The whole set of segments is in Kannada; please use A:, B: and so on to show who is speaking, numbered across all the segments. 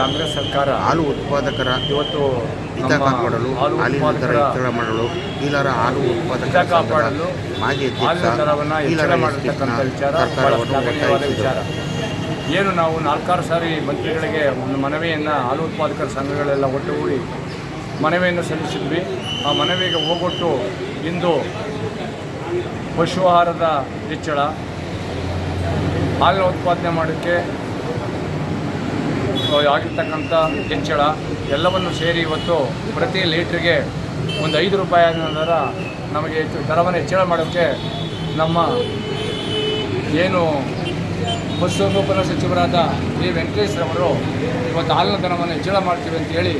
A: ಕಾಂಗ್ರೆಸ್ ಸರ್ಕಾರ
B: ಹಾಲು ಉತ್ಪಾದಕರ
A: ಇವತ್ತು
B: ಹಿತ ಕಾಪಾಡಲು
A: ಹಾಲು
B: ಹಾಲಿನ ದರ
A: ಉತ್ಪಾದಕರ
B: ಹೆಚ್ಚಳ ಮಾಡಲು ಕೀಲರ ಹಾಲು ಉತ್ಪಾದಕರ
A: ಕಾಪಾಡಲು
B: ಮಾಜಿ ಅಧ್ಯಕ್ಷ ಕೀಲರ ಸರ್ಕಾರವನ್ನು ಒತ್ತಾಯಿಸಿದರು.
A: ಏನು ನಾವು ನಾಲ್ಕಾರು ಸಾರಿ ಮಂತ್ರಿಗಳಿಗೆ ಒಂದು ಮನವಿಯನ್ನು ಹಾಲು ಉತ್ಪಾದಕರ ಸಂಘಗಳೆಲ್ಲ ಒಟ್ಟುಗೂಡಿ ಮನವಿಯನ್ನು ಸಲ್ಲಿಸಿದ್ವಿ. ಆ ಮನವಿಗೆ ಹೋಗೊಟ್ಟು ಇಂದು ಪಶು ಆಹಾರದ ಹೆಚ್ಚಳ ಹಾಲಿನ ಉತ್ಪಾದನೆ ಮಾಡೋಕ್ಕೆ ಆಗಿರ್ತಕ್ಕಂಥ ಹೆಚ್ಚಳ ಎಲ್ಲವನ್ನು ಸೇರಿ ಇವತ್ತು ಪ್ರತಿ ಲೀಟ್ರಿಗೆ ಒಂದು ಐದು ರೂಪಾಯಿ ದರ ನಮಗೆ ಹೆಚ್ಚು ದರವನ್ನು ಹೆಚ್ಚಳ ಮಾಡೋಕ್ಕೆ ನಮ್ಮ ಏನು ಪಶುಸಂಗೋಪನಾ ಸಚಿವರಾದ ವೆಂಕಟೇಶ್ ವೆಂಕಟೇಶ್ವರವರು ಇವತ್ತು ಹಾಲಿನ ದರವನ್ನು ಹೆಚ್ಚಳ ಮಾಡ್ತೀವಿ ಅಂತ ಹೇಳಿ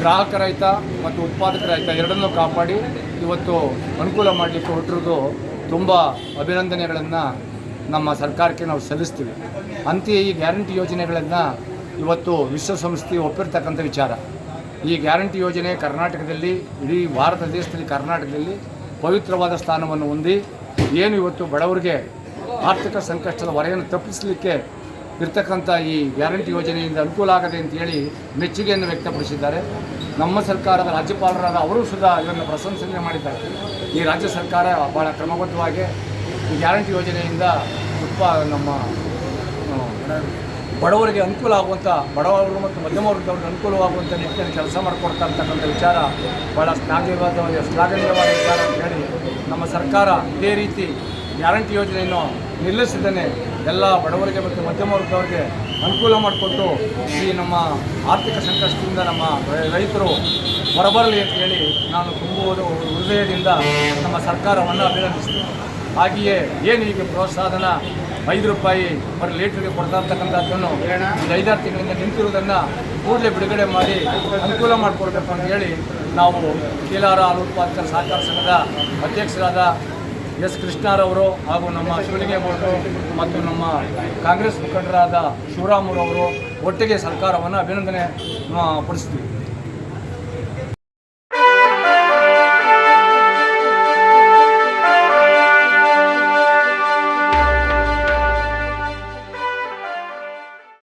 A: ಗ್ರಾಹಕರ ಹಿತ ಮತ್ತು ಉತ್ಪಾದಕರ ರೈತ ಎರಡನ್ನೂ ಕಾಪಾಡಿ ಇವತ್ತು ಅನುಕೂಲ ಮಾಡಲಿಕ್ಕೆ ಹೊರಟಿರೋದು ತುಂಬ ಅಭಿನಂದನೆಗಳನ್ನು ನಮ್ಮ ಸರ್ಕಾರಕ್ಕೆ ನಾವು ಸಲ್ಲಿಸ್ತೀವಿ. ಅಂತೆಯೇ ಈ ಗ್ಯಾರಂಟಿ ಯೋಜನೆಗಳನ್ನು ಇವತ್ತು ವಿಶ್ವಸಂಸ್ಥೆ ಒಪ್ಪಿರ್ತಕ್ಕಂಥ ವಿಚಾರ. ಈ ಗ್ಯಾರಂಟಿ ಯೋಜನೆ ಕರ್ನಾಟಕದಲ್ಲಿ, ಇಡೀ ಭಾರತ ದೇಶದಲ್ಲಿ ಕರ್ನಾಟಕದಲ್ಲಿ ಪವಿತ್ರವಾದ ಸ್ಥಾನವನ್ನು ಹೊಂದಿ, ಏನು ಇವತ್ತು ಬಡವರಿಗೆ ಆರ್ಥಿಕ ಸಂಕಷ್ಟದ ಹೊರೆಯನ್ನು ತಪ್ಪಿಸಲಿಕ್ಕೆ ಇರ್ತಕ್ಕಂಥ ಈ ಗ್ಯಾರಂಟಿ ಯೋಜನೆಯಿಂದ ಅನುಕೂಲ ಆಗದೆ ಅಂತೇಳಿ ಮೆಚ್ಚುಗೆಯನ್ನು ವ್ಯಕ್ತಪಡಿಸಿದ್ದಾರೆ. ನಮ್ಮ ಸರ್ಕಾರದ ರಾಜ್ಯಪಾಲರಾದ ಅವರು ಸುಧಾ ಇದನ್ನು ಪ್ರಶಂಸನೆ ಮಾಡಿದ್ದಾರೆ. ಈ ರಾಜ್ಯ ಸರ್ಕಾರ ಭಾಳ ಕ್ರಮಬದ್ಧವಾಗಿ ಈ ಗ್ಯಾರಂಟಿ ಯೋಜನೆಯಿಂದ ಉತ್ಪಾ ನಮ್ಮ ಬಡವರಿಗೆ ಅನುಕೂಲ ಆಗುವಂಥ ಬಡವರು ಮತ್ತು ಮಧ್ಯಮ ವರ್ಗದವ್ರಿಗೆ ಅನುಕೂಲವಾಗುವಂಥ ನಿಟ್ಟಿನಲ್ಲಿ ಕೆಲಸ ಮಾಡಿಕೊಡ್ತಾ ಇರ್ತಕ್ಕಂಥ ವಿಚಾರ ಭಾಳ ಶ್ಲಾಘನೀಯವಾದ ಶ್ಲಾಘನೀಯವಾದ ವಿಚಾರ ಅಂತ ಹೇಳಿ ನಮ್ಮ ಸರ್ಕಾರ ಇದೇ ರೀತಿ ಗ್ಯಾರಂಟಿ ಯೋಜನೆಯನ್ನು ನಿಲ್ಲಿಸಿದ್ದೇನೆ ಎಲ್ಲ ಬಡವರಿಗೆ ಮತ್ತು ಮಧ್ಯಮ ವರ್ಗದವರಿಗೆ ಅನುಕೂಲ ಮಾಡಿಕೊಟ್ಟು ಈ ನಮ್ಮ ಆರ್ಥಿಕ ಸಂಕಷ್ಟದಿಂದ ನಮ್ಮ ರೈತರು ಹೊರಬರಲಿ ಅಂತ ಹೇಳಿ ನಾನು ತುಂಬುವುದು ಹೃದಯದಿಂದ ನಮ್ಮ ಸರ್ಕಾರವನ್ನು ಅಭಿನಂದಿಸ್ತೀನಿ. ಹಾಗೆಯೇ ಏನು ಈಗ ಪ್ರೋತ್ಸಾಹನ ಐದು ರೂಪಾಯಿ ಪರ್ ಲೀಟ್ರಿಗೆ ಕೊಡ್ತಾ ಇರ್ತಕ್ಕಂಥದ್ದನ್ನು ಒಂದು ಐದಾರು ತಿಂಗಳಿಂದ ನಿಂತಿರುವುದನ್ನು ಕೂಡಲೇ ಬಿಡುಗಡೆ ಮಾಡಿ ಅನುಕೂಲ ಮಾಡಿಕೊಡ್ಬೇಕು ಅಂತ ಹೇಳಿ ನಾವು ಕೀಲಾರ ಹಾಲು ಉತ್ಪಾದಕರ ಸಹಕಾರ ಸಂಘದ ಅಧ್ಯಕ್ಷರಾದ ಎಸ್ ಕೃಷ್ಣರವರು ಹಾಗೂ ನಮ್ಮ ಶಿವಲಿಂಗ ಬೋರ್ಡು ಮತ್ತು ನಮ್ಮ ಕಾಂಗ್ರೆಸ್ ಮುಖಂಡರಾದ ಶಿವರಾಮರವರು ಒಟ್ಟಿಗೆ ಸರ್ಕಾರವನ್ನು ಅಭಿನಂದನೆ ಪಡಿಸ್ತೀವಿ.